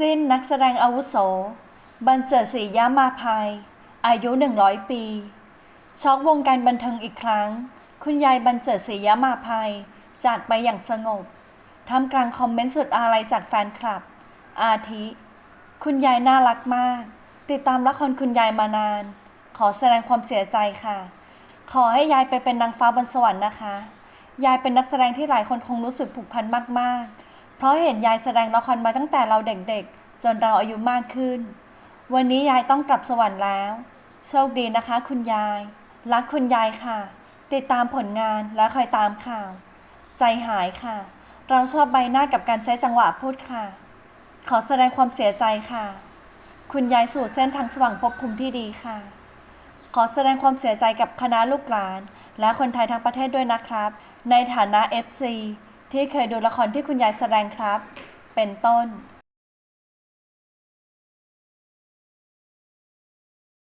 สิ้นนักแสดงอาวุโส บันเจิดศรียามาภัย อายุ 100 ปี ช็อกวงการบันเทิงอีกครั้ง คุณยายบันเจิดศรียามาภัย จากไปอย่างสงบท่ามกลางคอมเมนต์สุดอาลัยจากแฟนคลับ อาทิ คุณยายน่ารักมาก ติดตามละครคุณยายมานาน ขอแสดงความเสียใจค่ะ ขอให้ยายไปเป็นนางฟ้าบนสวรรค์นะคะ ยายเป็นนักแสดงที่หลายคนคงรู้สึกผูกพันมากๆ เพราะเห็นยายแสดงละครมาตั้งแต่เราเด็กๆ จนเราอายุมากขึ้น วันนี้ยายต้องกลับสวรรค์แล้ว โชคดีนะคะ คุณยาย รักคุณยายค่ะ ติดตามผลงานและคอยตามข่าว ใจหายค่ะ เราชอบใบหน้ากับการใช้จังหวะพูดค่ะ ขอแสดงความเสียใจค่ะ คุณยายสู่เส้นทางสว่างภพภูมิที่ดีค่ะ ขอแสดงความเสียใจกับคณะลูกหลาน และคนไทยทั้งประเทศด้วยนะครับ ในฐานะ FC ที่เคยดูละครที่คุณยายแสดงครับ เป็นต้น